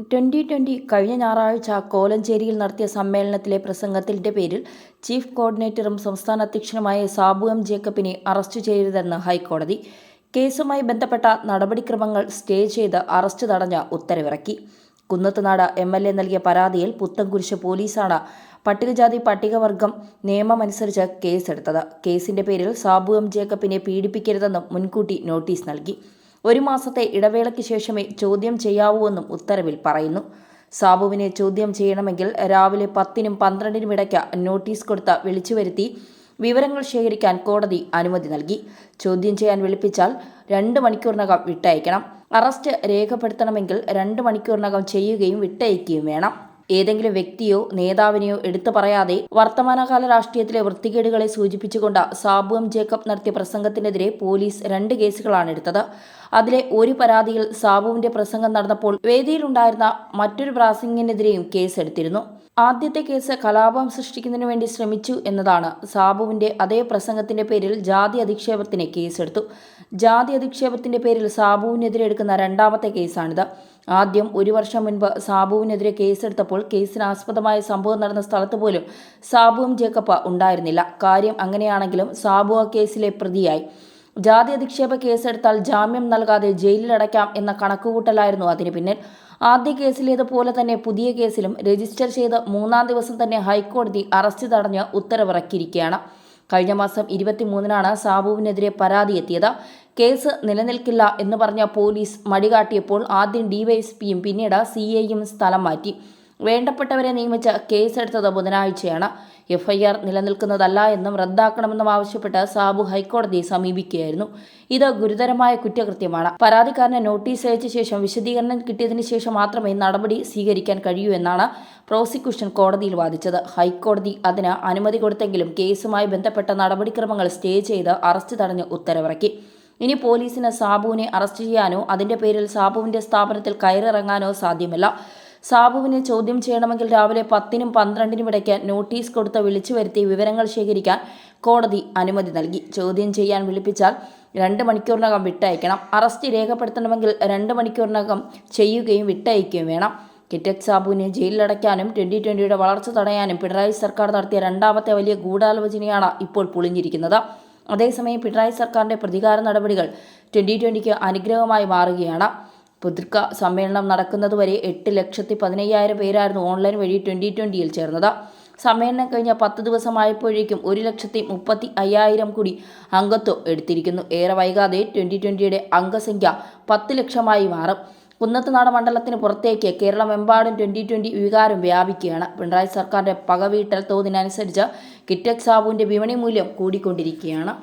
Twenty twenty കഴിഞ്ഞ ഞായറാഴ്ച കോലഞ്ചേരിയിൽ നടത്തിയ സമ്മേളനത്തിലെ പ്രസംഗത്തിന്റെ പേരിൽ ചീഫ് കോർഡിനേറ്ററും സംസ്ഥാന അധ്യക്ഷനുമായ സാബു എം ജേക്കബിനെ അറസ്റ്റ് ചെയ്യരുതെന്ന് ഹൈക്കോടതി. കേസുമായി ബന്ധപ്പെട്ട നടപടിക്രമങ്ങൾ സ്റ്റേ ചെയ്ത് അറസ്റ്റ് തടഞ്ഞ ഉത്തരവിറക്കി. കുന്നത്തുനാട് എം എൽ എ നൽകിയ പരാതിയിൽ പുത്തൻകുരിശ് പോലീസാണ് പട്ടികജാതി പട്ടികവർഗം നിയമമനുസരിച്ച് കേസെടുത്തത്. കേസിന്റെ പേരിൽ സാബു എം ജേക്കബിനെ പീഡിപ്പിക്കരുതെന്നും മുൻകൂട്ടി നോട്ടീസ് നൽകി. ഒരു മാസത്തെ ഇടവേളയ്ക്ക് ശേഷമേ ചോദ്യം ചെയ്യാവൂവെന്നും ഉത്തരവിൽ പറയുന്നു. സാബുവിനെ ചോദ്യം ചെയ്യണമെങ്കിൽ രാവിലെ പത്തിനും പന്ത്രണ്ടിനും ഇടയ്ക്ക് നോട്ടീസ് കൊടുത്ത വിളിച്ചു വരുത്തി വിവരങ്ങൾ ശേഖരിക്കാൻ കോടതി അനുമതി നൽകി. ചോദ്യം ചെയ്യാൻ വിളിപ്പിച്ചാൽ രണ്ട് മണിക്കൂറിനകം വിട്ടയക്കണം. അറസ്റ്റ് രേഖപ്പെടുത്തണമെങ്കിൽ രണ്ട് മണിക്കൂറിനകം ചെയ്യുകയും വിട്ടയക്കുകയും വേണം. ഏതെങ്കിലും വ്യക്തിയോ നേതാവിനെയോ എടുത്തു പറയാതെ വർത്തമാനകാല രാഷ്ട്രീയത്തിലെ വൃത്തികേടുകളെ സൂചിപ്പിച്ചുകൊണ്ട് സാബു എം ജേക്കബ് നടത്തിയ പ്രസംഗത്തിനെതിരെ പോലീസ് രണ്ട് കേസുകളാണ് എടുത്തത്. അതിലെ ഒരു പരാതിയിൽ സാബുവിന്റെ പ്രസംഗം നടന്നപ്പോൾ വേദിയിലുണ്ടായിരുന്ന മറ്റൊരു പ്രാസംഗിനെതിരെയും കേസെടുത്തിരുന്നു. ആദ്യത്തെ കേസ് കലാപം സൃഷ്ടിക്കുന്നതിനു വേണ്ടി ശ്രമിച്ചു എന്നതാണ്. സാബുവിന്റെ അതേ പ്രസംഗത്തിന്റെ പേരിൽ ജാതി അധിക്ഷേപത്തിന് കേസെടുത്തു. ജാതി അധിക്ഷേപത്തിന്റെ പേരിൽ സാബുവിനെതിരെ എടുക്കുന്ന രണ്ടാമത്തെ കേസാണിത്. ആദ്യം ഒരു വർഷം മുൻപ് സാബുവിനെതിരെ കേസെടുത്തപ്പോൾ കേസിന് ആസ്പദമായ സംഭവം നടന്ന സ്ഥലത്ത് പോലും സാബുവും ജേക്കപ്പ ഉണ്ടായിരുന്നില്ല. കാര്യം അങ്ങനെയാണെങ്കിലും സാബു ആ കേസിലെ പ്രതിയായി. ജാതി അധിക്ഷേപ കേസെടുത്താൽ ജാമ്യം നൽകാതെ ജയിലിലടയ്ക്കാം എന്ന കണക്കുകൂട്ടലായിരുന്നു അതിന് പിന്നിൽ. ആദ്യ കേസിലേതുപോലെ തന്നെ പുതിയ കേസിലും രജിസ്റ്റർ ചെയ്ത് മൂന്നാം ദിവസം തന്നെ ഹൈക്കോടതി അറസ്റ്റ് തടഞ്ഞ് ഉത്തരവിറക്കിയിരിക്കുകയാണ്. കഴിഞ്ഞ മാസം ഇരുപത്തിമൂന്നിനാണ് സാബുവിനെതിരെ പരാതി എത്തിയത്. കേസ് നിലനിൽക്കില്ല എന്ന് പറഞ്ഞ പോലീസ് മടികാട്ടിയപ്പോൾ ആദ്യം ഡിവൈഎസ്പിയും പിന്നീട് സി സ്ഥലം മാറ്റി. വേണ്ടപ്പെട്ടവരെ നിയമിച്ച് കേസെടുത്തത് ബുധനാഴ്ചയാണ്. എഫ്ഐആർ നിലനിൽക്കുന്നതല്ല എന്നും റദ്ദാക്കണമെന്നും ആവശ്യപ്പെട്ട് സാബു ഹൈക്കോടതിയെ സമീപിക്കുകയായിരുന്നു. ഇത് ഗുരുതരമായ കുറ്റകൃത്യമാണ്. പരാതിക്കാരന് നോട്ടീസ് അയച്ച ശേഷം വിശദീകരണം കിട്ടിയതിനു ശേഷം മാത്രമേ നടപടി സ്വീകരിക്കാൻ കഴിയൂ എന്നാണ് പ്രോസിക്യൂഷൻ കോടതിയിൽ വാദിച്ചത്. ഹൈക്കോടതി അതിന് അനുമതി കൊടുത്തെങ്കിലും കേസുമായി ബന്ധപ്പെട്ട നടപടിക്രമങ്ങൾ സ്റ്റേ ചെയ്ത് അറസ്റ്റ് തടഞ്ഞ് ഉത്തരവിറക്കി. ഇനി പോലീസിന് സാബുവിനെ അറസ്റ്റ് ചെയ്യാനോ അതിന്റെ പേരിൽ സാബുവിന്റെ സ്ഥാപനത്തിൽ കയറിറങ്ങാനോ സാധ്യമല്ല. സാബുവിനെ ചോദ്യം ചെയ്യണമെങ്കിൽ രാവിലെ പത്തിനും പന്ത്രണ്ടിനും ഇടയ്ക്ക് നോട്ടീസ് കൊടുത്ത് വിളിച്ചു വരുത്തി വിവരങ്ങൾ ശേഖരിക്കാൻ കോടതി അനുമതി നൽകി. ചോദ്യം ചെയ്യാൻ വിളിപ്പിച്ചാൽ രണ്ട് മണിക്കൂറിനകം വിട്ടയക്കണം. അറസ്റ്റ് രേഖപ്പെടുത്തണമെങ്കിൽ രണ്ട് മണിക്കൂറിനകം ചെയ്യുകയും വിട്ടയക്കുകയും വേണം. കിറ്റക് സാബുവിനെ ജയിലിലടയ്ക്കാനും ട്വന്റി ട്വന്റിയുടെ വളർച്ച തടയാനും പിണറായി സർക്കാർ നടത്തിയ രണ്ടാമത്തെ വലിയ ഗൂഢാലോചനയാണ് ഇപ്പോൾ പൊളിഞ്ഞിരിക്കുന്നത്. അതേസമയം പിണറായി സർക്കാരിന്റെ പ്രതികാര നടപടികൾ ട്വന്റി ട്വന്റിക്ക് അനുഗ്രഹമായി മാറുകയാണ്. പുതുക്ക സമ്മേളനം നടക്കുന്നതുവരെ എട്ട് ലക്ഷത്തി പതിനയ്യായിരം പേരായിരുന്നു ഓൺലൈൻ വഴി ട്വന്റി ട്വന്റിയിൽ ചേർന്നത്. സമ്മേളനം കഴിഞ്ഞ പത്ത് ദിവസമായപ്പോഴേക്കും ഒരു ലക്ഷത്തി മുപ്പത്തി അയ്യായിരം കൂടി അംഗത്വം എടുത്തിരിക്കുന്നു. ഏറെ വൈകാതെ ട്വന്റി ട്വന്റിയുടെ അംഗസംഖ്യ പത്ത് ലക്ഷമായി മാറും. കുന്നത്തുനാട് മണ്ഡലത്തിന് പുറത്തേക്ക് കേരളമെമ്പാടും ട്വന്റി ട്വന്റി വികാരം വ്യാപിക്കുകയാണ്. പിണറായി സർക്കാരിന്റെ പകവീട്ടൽ തോതിനനുസരിച്ച് കിറ്റക് സാബുവിന്റെ വിപണി മൂല്യം കൂടിക്കൊണ്ടിരിക്കുകയാണ്.